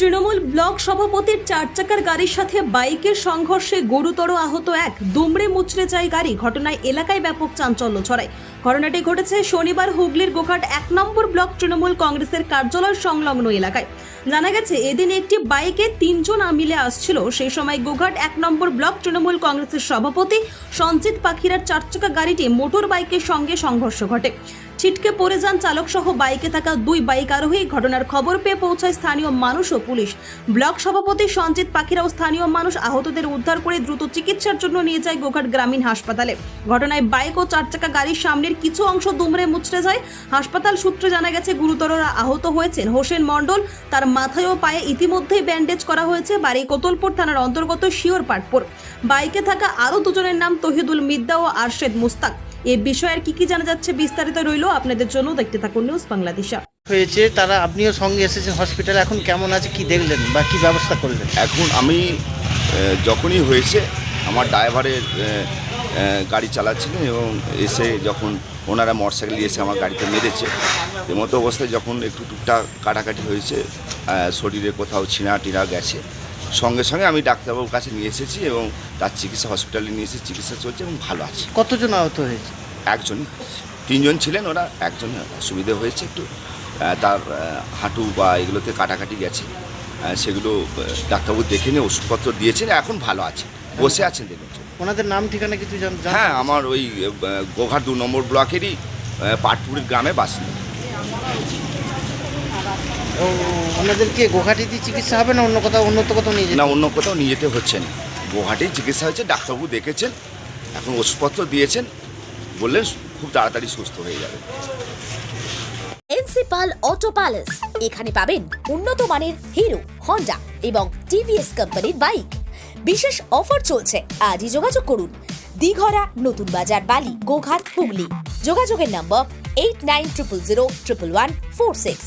Trinamool block সভাপতির চার চাকার গাড়ির সাথে বাইকের সংঘর্ষে গুরুতর আহত এক দুমড়ে মুচড়ে যায় গাড়ি। ঘটনায় এলাকায় ব্যাপক চাঞ্চল্য ছড়ায়। ঘটনাটি ঘটেছে শনিবার হুগলির গোঘাট এক নম্বর ব্লক তৃণমূল কংগ্রেসের কার্যালয় সংলগ্ন এলাকায়। জানা গেছে, এদিন একটি বাইকে তিনজন মিলে আসছিল। সেই সময় গোঘাট এক নম্বর ব্লক তৃণমূল কংগ্রেসের সভাপতি সঞ্জিত পাখিরার চার চাকা গাড়িটি মোটর বাইকের সঙ্গে সংঘর্ষ ঘটে। ছিটকে পড়ে যান চালক সহ বাইকে থাকা দুই বাইক আরোহী। ঘটনার খবর পেয়ে পৌঁছায় স্থানীয় মানুষ ও পুলিশ। ব্লক সভাপতি সঞ্জিত পাখিরা ও স্থানীয় মানুষ আহতদের উদ্ধার করে দ্রুত চিকিৎসার জন্য নিয়ে যায় গোঘাট গ্রামীণ হাসপাতালে। ঘটনায় বাইক ও চার চাকা গাড়ির সামনের কিছু অংশ দুমড়ে মুচড়ে যায়। হাসপাতাল সূত্রে জানা গেছে গুরুতররা আহত হয়েছেন হোসেন মণ্ডল। তার মাথায় ও পায়ে ইতিমধ্যেই ব্যান্ডেজ করা হয়েছে বাড়ি কোতলপুর থানার অন্তর্গত শিওর পাটপুর বাইকে থাকা আরও দুজনের নাম তহিদুল মিদ্দা ও আরশেদ মুস্তাক। এ বিষয়ের কি কি জানা যাচ্ছে বিস্তারিত রইল আপনাদের জন্য দেখতে থাকুন নিউজ বাংলাদেশা। হয়েছে তারা আপনিও সঙ্গে এসেছেন হসপিটালে এখন কেমন আছে কি দেখলেন বা কি ব্যবস্থা করলেন? এখন আমি যখনই হয়েছে আমার ড্রাইভারের গাড়ি চালাচ্ছিলেন এবং এসে যখন ওনারা মোটরসাইকেল এসে আমার গাড়িতে মেরেছে এমতো অবস্থায় যখন একটু টুকটাক কাটাকাটি হয়েছে শরীরে কোথাও ছিঁড়া টিড়া গেছে সঙ্গে সঙ্গে আমি ডাক্তারবাবুর কাছে নিয়ে এসেছি এবং তার চিকিৎসা হসপিটালে নিয়ে এসে চিকিৎসা চলছে এবং ভালো আছে। কতজন আহত হয়েছে? একজনই তিনজন ছিলেন ওরা একজন অসুবিধে হয়েছে একটু। তার হাঁটু বা এগুলোতে কাটাকাটি গেছে। সেগুলো ডাক্তারবাবু দেখে নিয়ে ওষুধপত্র দিয়েছেন এখন ভালো আছে। বসে আছেন দেখুন। ওনাদের নাম ঠিকানা কিছু জান হ্যাঁ আমার ওই গোঘাট দু নম্বর ব্লকেরই পাটপুরের গ্রামে বাসিন্দা। ওনাদেরকে গোঘাটিতে চিকিৎসা হবে না অন্য কোথাও উন্নত কোথাও নিয়ে না অন্য কোথাও নিয়ে যেতে হচ্ছে না। গোঘাটেই চিকিৎসা হয়েছে ডাক্তারবাবু দেখেছেন এখন ওষুধপত্র দিয়েছেন বললেন খুব তাড়াতাড়ি সুস্থ হয়ে যাবে। এনসিপাল অটো প্যালেস এখানে পাবেন উন্নত মানের হিরো হন্ডা এবং টিভিএস কোম্পানির বাইক। বিশেষ অফার চলছে আজই যোগাযোগ করুন। দিঘরা নতুন বাজার বালি গোঘাট হুগলি। যোগাযোগের number eight nine triple zero triple one four six